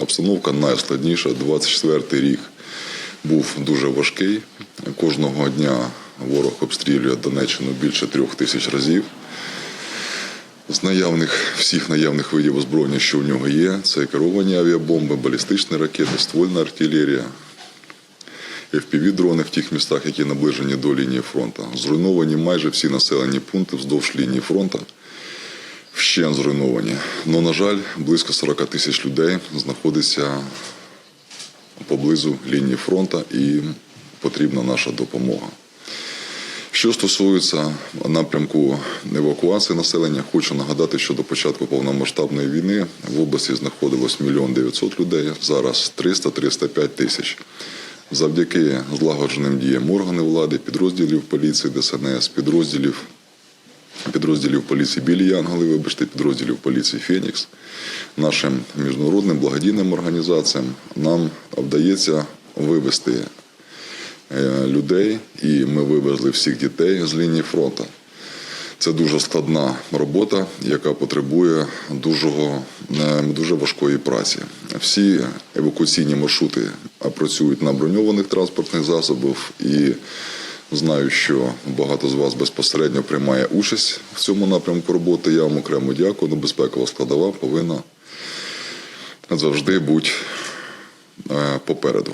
обстановка найскладніша. 24-й рік був дуже важкий. Кожного дня ворог обстрілює Донеччину більше трьох тисяч разів. З наявних всіх наявних видів озброєння, що в нього є, це керовані авіабомби, балістичні ракети, ствольна артилерія, FPV-дрони в тих містах, які наближені до лінії фронту. Зруйновані майже всі населені пункти вздовж лінії фронту. Вщен зруйновані. Ну, на жаль, близько 40 тисяч людей знаходиться поблизу лінії фронту і потрібна наша допомога. Що стосується напрямку евакуації населення, хочу нагадати, що до початку повномасштабної війни в області знаходилось мільйон 900 людей, зараз 300-305 тисяч. Завдяки злагодженим діям органів влади, підрозділів поліції, ДСНС, підрозділів підрозділів поліції Білі Янголи, вибачте, підрозділів поліції Фенікс, нашим міжнародним благодійним організаціям нам вдається вивести е, людей, і ми вивезли всіх дітей з лінії фронту. Це дуже складна робота, яка потребує дуже, дуже важкої праці. Всі евакуаційні маршрути працюють на броньованих транспортних засобах і знаю, що багато з вас безпосередньо приймає участь в цьому напрямку роботи. Я вам окремо дякую. Безпекова складова повинна завжди бути е, попереду.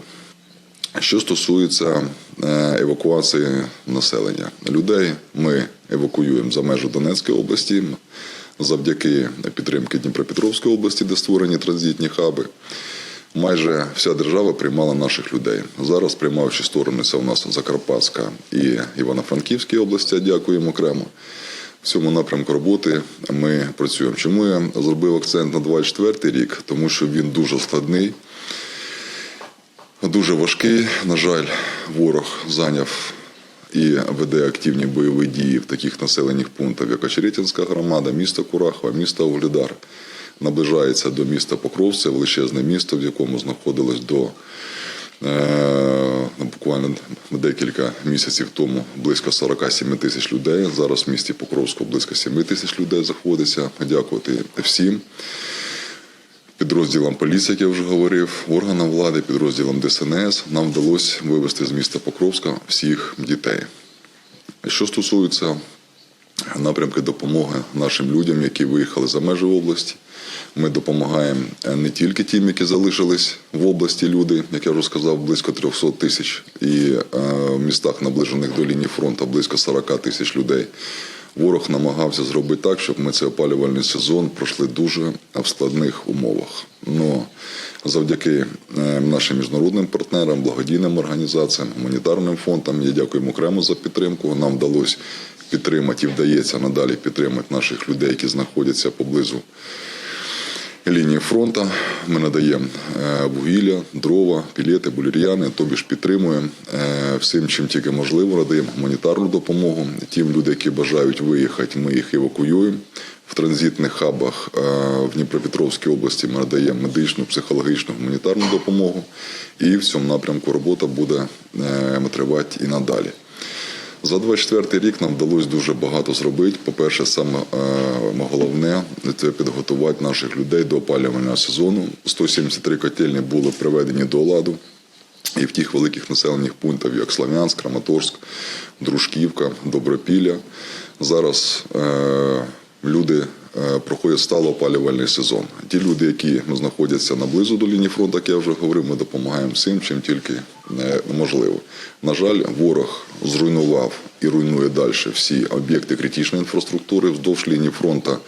Що стосується е, евакуації населення, людей ми евакуюємо за межі Донецької області завдяки підтримки Дніпропетровської області, де створені транзитні хаби. Майже вся держава приймала наших людей. Зараз приймаючі сторони це у нас Закарпатська і Івано-Франківські області. Дякуємо окремо. В цьому напрямку роботи ми працюємо. Чому я зробив акцент на 24 рік? Тому що він дуже складний. Дуже важкий. На жаль, ворог зайняв і веде активні бойові дії в таких населених пунктах, як Очеретинська громада, місто Курахова, місто Угледар. Наближається до міста Покровця, величезне місто, в якому знаходилось до е, буквально декілька місяців тому близько 47 тисяч людей. Зараз в місті Покровську близько 7 тисяч людей заходиться. Дякувати всім підрозділам поліції, як я вже говорив, органам влади, підрозділам ДСНС нам вдалося вивезти з міста Покровська всіх дітей. Що стосується напрямки допомоги нашим людям, які виїхали за межі області, ми допомагаємо не тільки тим, які залишились в області люди, як я вже сказав, близько 300 тисяч, і е, в містах, наближених до лінії фронту, близько 40 тисяч людей. Ворог намагався зробити так, щоб ми цей опалювальний сезон пройшли дуже в складних умовах. Ну завдяки е, нашим міжнародним партнерам, благодійним організаціям, гуманітарним фондам. Я дякую окремо за підтримку. Нам вдалося підтримати і вдається надалі підтримати наших людей, які знаходяться поблизу лінії фронту. Ми надаємо е, вугілля, дрова, пілети, булір'яни, тобі ж підтримуємо е, всім, чим тільки можливо, надаємо гуманітарну допомогу. Тим людям, які бажають виїхати, ми їх евакуюємо. В транзитних хабах е, в Дніпропетровській області ми надаємо медичну, психологічну, гуманітарну допомогу. І в цьому напрямку робота буде тривати і надалі. За 24 рік нам вдалося дуже багато зробити. По-перше, саме е, головне це підготувати наших людей до опалювального сезону. 173 котельні були приведені до ладу. І в тих великих населених пунктах, як Слов'янськ, Краматорськ, Дружківка, Добропілля, зараз е, люди е, проходять стало опалювальний сезон. Ті люди, які знаходяться наблизу до лінії фронту, як я вже говорив, ми допомагаємо всім, чим тільки е, можливо. На жаль, ворог зруйнував і руйнує далі всі об'єкти критичної інфраструктури вздовж лінії фронту.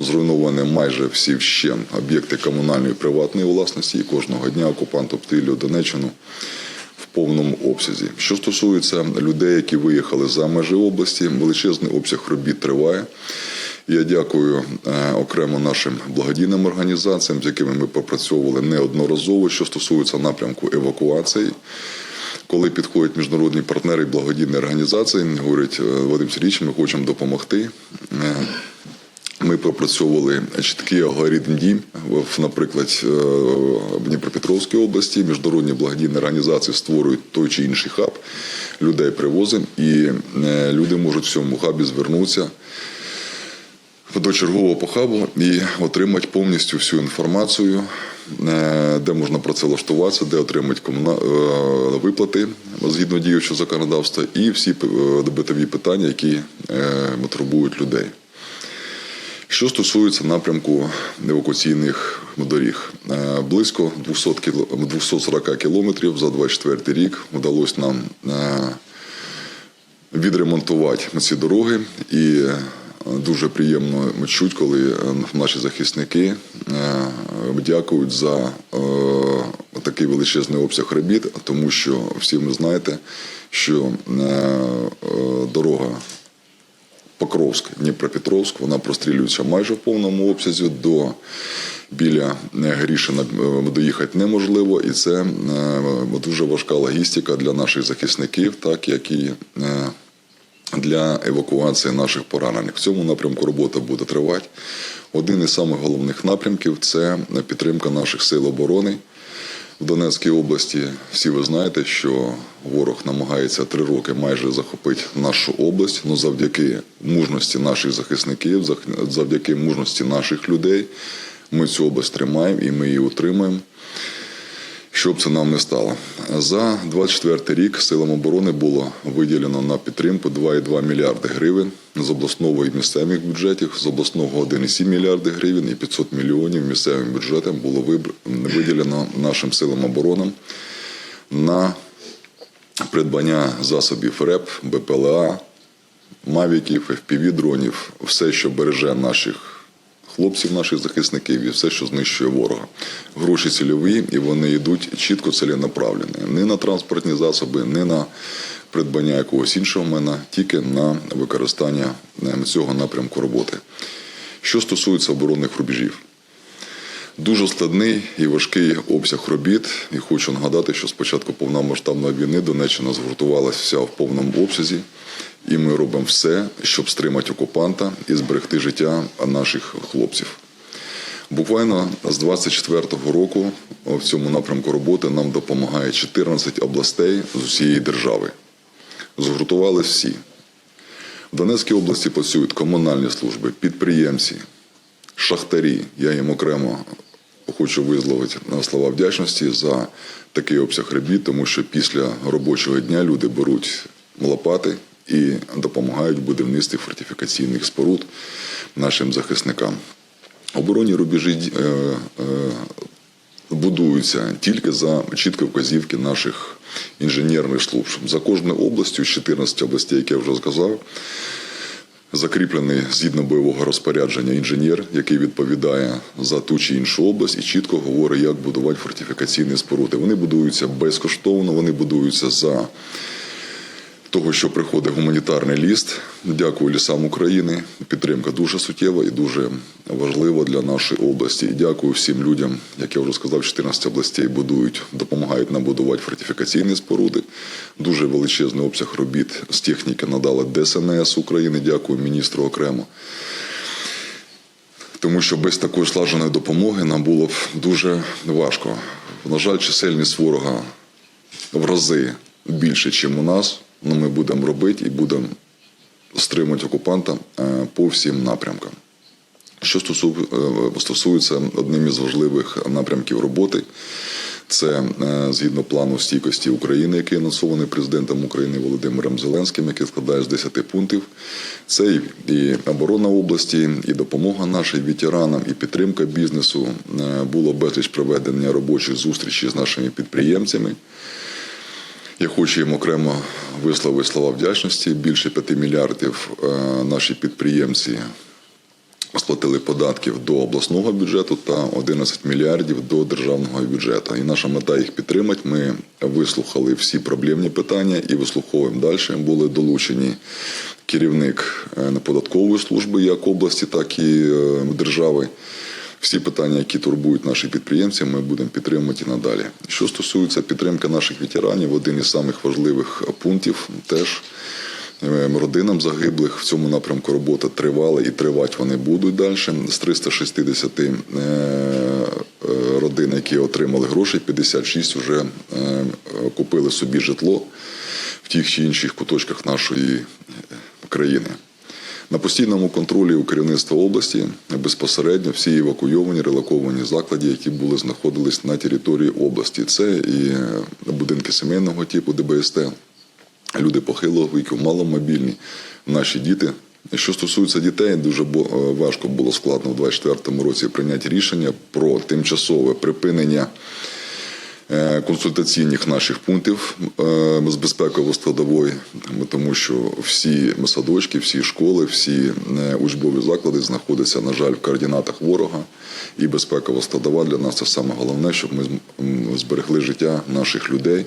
Зруйновані майже всі вщен об'єкти комунальної і приватної власності. І кожного дня окупант обстрілює Донеччину в повному обсязі. Що стосується людей, які виїхали за межі області, величезний обсяг робіт триває. Я дякую е, окремо нашим благодійним організаціям, з якими ми попрацьовували неодноразово, що стосується напрямку евакуації. Коли підходять міжнародні партнери і благодійні організації, говорять Вадим Сергійович, ми хочемо допомогти. Е, ми пропрацьовували чіткий алгоритм дій, наприклад, в Дніпропетровській області. Міжнародні благодійні організації створюють той чи інший хаб, людей привозимо, і е, люди можуть в цьому хабі звернутися до чергового похабу і отримати повністю всю інформацію, е, де можна працевлаштуватися, де отримати комуна... е, виплати згідно діючого законодавства, і всі е, битові питання, які турбують людей. Що стосується напрямку евакуаційних доріг, близько 200 кіло- 240 кілометрів за 24 рік вдалося нам відремонтувати ці дороги. І дуже приємно чуть, коли е, наші захисники е, дякують за е, такий величезний обсяг робіт, тому що всі ви знаєте, що дорога Покровськ, Дніпропетровськ, вона прострілюється майже в повному обсязі. До біля Грішина доїхати неможливо, і це дуже важка логістика для наших захисників, так як і е, для евакуації наших поранених. В цьому напрямку робота буде тривати. Один із самих головних напрямків це підтримка наших сил оборони. В Донецькій області всі ви знаєте, що ворог намагається три роки майже захопити нашу область. Ну завдяки мужності наших захисників, зах- завдяки мужності наших людей, ми цю область тримаємо і ми її утримуємо. Що б це нам не стало. За 24 рік силам оборони було виділено на підтримку 2,2 мільярди гривень з обласного і місцевих бюджетів, з обласного 1,7 мільярди гривень і 500 мільйонів місцевим бюджетам було виділено нашим силам оборони на придбання засобів РЕП, БПЛА, мавіків, FPV-дронів, все, що береже наших хлопців, наших захисників і все, що знищує ворога. Гроші цільові, і вони йдуть чітко ціленаправлені. Не на транспортні засоби, не на придбання якогось іншого мене, тільки на використання е, цього напрямку роботи. Що стосується оборонних рубежів. Дуже складний і важкий обсяг робіт. І хочу нагадати, що з початку повномасштабної війни Донеччина згуртувалася вся в повному обсязі, і ми робимо все, щоб стримати окупанта і зберегти життя наших хлопців. Буквально з 24-го року в цьому напрямку роботи нам допомагає 14 областей з усієї держави. Згуртувались всі. В Донецькій області працюють комунальні служби, підприємці, шахтарі. Я їм окремо хочу висловити слова вдячності за такий обсяг робіт, тому що після робочого дня люди беруть лопати і допомагають в будівництві фортифікаційних споруд нашим захисникам. Оборонні рубежі е, е, будуються тільки за чіткі вказівки наших інженерних служб. За кожною областю, з 14 областей, як я вже сказав, закріплений згідно бойового розпорядження інженер, який відповідає за ту чи іншу область, і чітко говорить, як будувати фортифікаційні споруди. Вони будуються безкоштовно, вони будуються за того, що приходить гуманітарний ліст. Дякую лісам України. Підтримка дуже суттєва і дуже важлива для нашої області. І дякую всім людям, як я вже сказав, 14 областей будують, допомагають нам будувати фортифікаційні споруди. Дуже величезний обсяг робіт з техніки надали ДСНС України. Дякую міністру окремо. Тому що без такої слаженої допомоги нам було б дуже важко. На жаль, чисельність ворога в рази більше, ніж у нас. Ну, ми будемо робити і будемо стримувати окупанта е, по всім напрямкам. Що е, стосується одним із важливих напрямків роботи, це е, згідно плану стійкості України, який анонсований президентом України Володимиром Зеленським, який складає з 10 пунктів. Це і- оборона області, і допомога нашим ветеранам, і підтримка бізнесу. Було безліч проведення робочих зустрічей з нашими підприємцями. Я хочу їм окремо висловити слова вдячності. Більше 5 мільярдів е, наші підприємці сплатили податків до обласного бюджету та 11 мільярдів до державного бюджету. І наша мета їх підтримати. Ми вислухали всі проблемні питання і вислуховуємо далі. Були долучені керівник е, податкової служби як області, так і е, держави. Всі питання, які турбують наших підприємців, ми будемо підтримувати і надалі. Що стосується підтримки наших ветеранів, один із самих важливих пунктів теж е, родинам загиблих в цьому напрямку робота тривала і тривати вони будуть далі. З 360 е, е, родин, які отримали гроші, 56 вже е, купили собі житло в тих чи інших куточках нашої країни. На постійному контролі у керівництва області безпосередньо всі евакуйовані, релоковані заклади, які були знаходились на території області. Це і е, будинки сімейного типу ДБСТ, люди похилого віку, маломобільні, наші діти. Що стосується дітей, дуже е, важко було складно в 2024 році прийняти рішення про тимчасове припинення консультаційних наших пунктів е, з безпеково-складової, тому що всі садочки, всі школи, всі е, учбові заклади знаходяться, на жаль, в координатах ворога. І безпекова складова для нас це саме головне, щоб ми зберегли життя наших людей,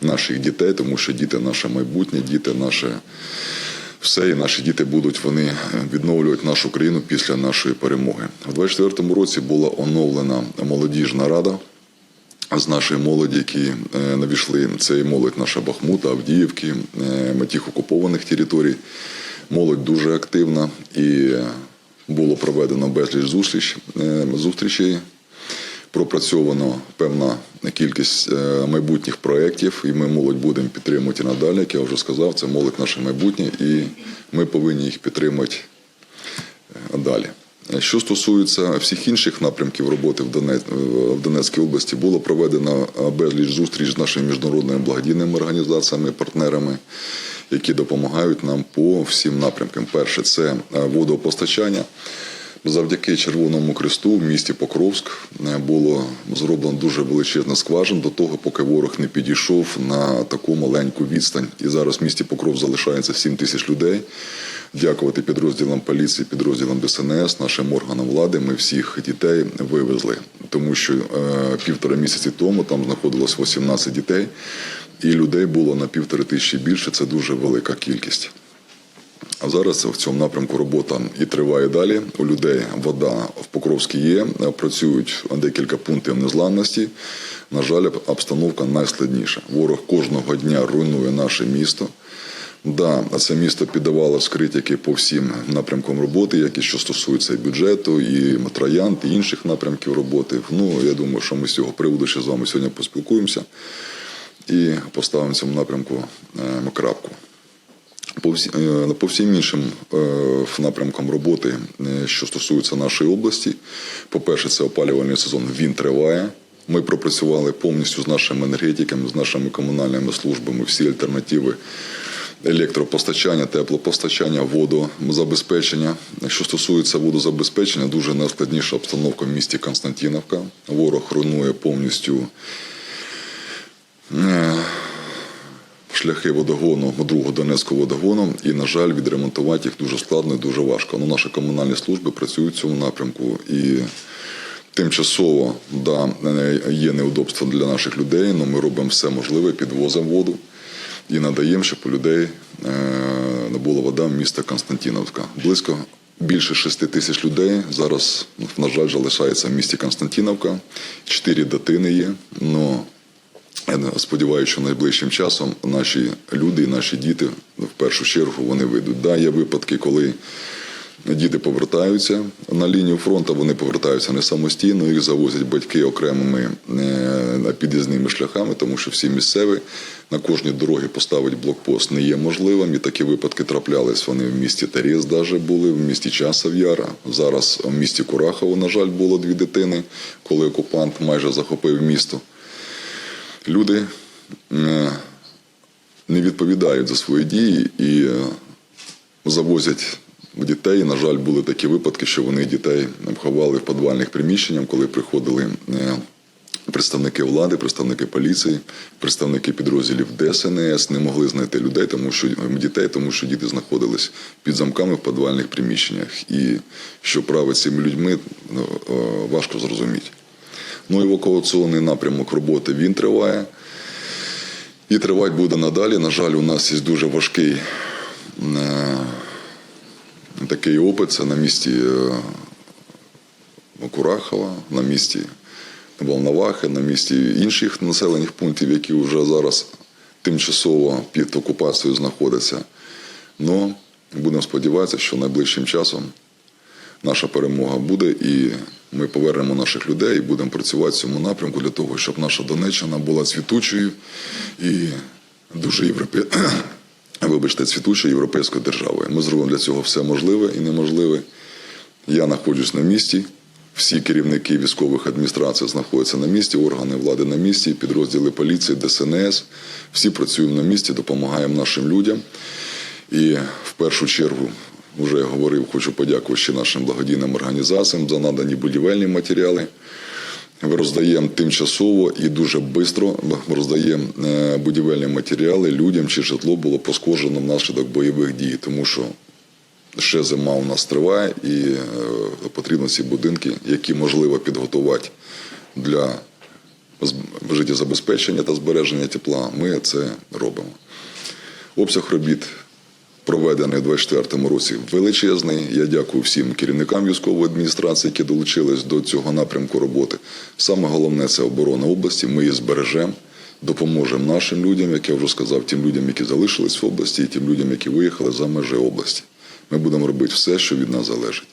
наших дітей, тому що діти наше майбутнє, діти наше все, і наші діти будуть вони відновлювати нашу країну після нашої перемоги. У 2024 році була оновлена молодіжна рада з нашої молоді, які е, навійшли. Це і молодь наша Бахмута, Авдіївки, е, тих окупованих територій. Молодь дуже активна і було проведено безліч зустріч, е, зустрічей. Пропрацьовано певна кількість майбутніх проєктів, і ми молодь будемо підтримувати надалі. Як я вже сказав, це молодь наше майбутнє, і ми повинні їх підтримати далі. Що стосується всіх інших напрямків роботи в Донець, в Донецькій області, було проведено безліч зустріч з нашими міжнародними благодійними організаціями, партнерами, які допомагають нам по всім напрямкам. Перше це е, водопостачання. Завдяки Червоному Кресту в місті Покровськ е, було зроблено дуже величезна скважин до того, поки ворог не підійшов на таку маленьку відстань. І зараз в місті Покров залишається 7 тисяч людей. Дякувати підрозділам поліції, підрозділам ДСНС, нашим органам влади. Ми всіх дітей вивезли, тому що е, півтора місяці тому там знаходилось 18 дітей, і людей було на півтори тисячі більше. Це дуже велика кількість. А зараз в цьому напрямку робота і триває далі. У людей вода в Покровській є, працюють декілька пунктів незламності. На жаль, обстановка найскладніша. Ворог кожного дня руйнує наше місто. Да, це місто піддавало скритики по всім напрямкам роботи, які що стосуються і бюджету, і троянд, і інших напрямків роботи. Ну я думаю, що ми з цього приводу ще з вами сьогодні поспілкуємося і поставимо цьому напрямку е, крапку. По всі- е, по всім іншим е, напрямкам роботи, е, що стосується нашої області, по-перше, це опалювальний сезон. Він триває. Ми пропрацювали повністю з нашими енергетиками, з нашими комунальними службами всі альтернативи електропостачання, теплопостачання, водозабезпечення. Що стосується водозабезпечення, дуже найскладніша обстановка в місті Константиновка. Ворог руйнує повністю шляхи водогону другого Донецького водогону, і, на жаль, відремонтувати їх дуже складно і дуже важко. Ну, наші комунальні служби працюють в цьому напрямку і. Тимчасово да, є неудобства для наших людей, але ми робимо все можливе, підвозимо воду і надаємо, щоб у людей е, не була вода міста Константиновка. Близько більше 6 тисяч людей зараз, на жаль, залишається в місті Константиновка. Чотири дитини є. Но сподіваюся, що найближчим часом наші люди наші діти в першу чергу вони вийдуть. Да, є випадки, коли діти повертаються на лінію фронту, вони повертаються не самостійно, їх завозять батьки окремими е, під'їзними шляхами, тому що всі місцеві на кожній дорогі поставити блокпост не є можливим. І такі випадки траплялись. Вони в місті Терез даже були, в місті Часов Яра. Зараз в місті Курахово, на жаль, було дві дитини, коли окупант майже захопив місто. Люди е, не відповідають за свої дії і е, завозять дітей. На жаль, були такі випадки, що вони дітей ховали в підвальних приміщеннях, коли приходили е, представники влади, представники поліції, представники підрозділів ДСНС не могли знайти людей, тому що дітей, тому що діти знаходились під замками в підвальних приміщеннях. І що править цими людьми, ну, важко зрозуміти. Ну, евакуаційний напрямок роботи він триває. І тривати буде надалі. На жаль, у нас є дуже важкий е, такий опит. Це на місці е, Курахова, на місці Волновахи, на місці інших населених пунктів, які вже зараз тимчасово під окупацією знаходяться. Ну, будемо сподіватися, що найближчим часом наша перемога буде, і ми повернемо наших людей і будемо працювати в цьому напрямку для того, щоб наша Донеччина була цвітучою і дуже європе... вибачте, цвітучою європейською державою. Ми зробимо для цього все можливе і неможливе. Я знаходжусь на місці. Всі керівники військових адміністрацій знаходяться на місці, органи влади на місці, підрозділи поліції, ДСНС. Всі працюємо на місці, допомагаємо нашим людям. І в першу чергу, вже говорив, хочу подякувати ще нашим благодійним організаціям за надані будівельні матеріали. Роздаємо тимчасово і дуже швидко роздаємо е, будівельні матеріали людям, чи житло було пошкоджено внаслідок бойових дій, тому що ще зима у нас триває, і е, потрібно ці будинки, які можливо підготувати для життєзабезпечення та збереження тепла. Ми це робимо. Обсяг робіт проведений у 2024 році величезний. Я дякую всім керівникам військової адміністрації, які долучились до цього напрямку роботи. Саме головне це оборона області. Ми її збережемо, допоможемо нашим людям, як я вже сказав, тим людям, які залишились в області, і тим людям, які виїхали за межі області. Ми будемо робити все, що від нас залежить.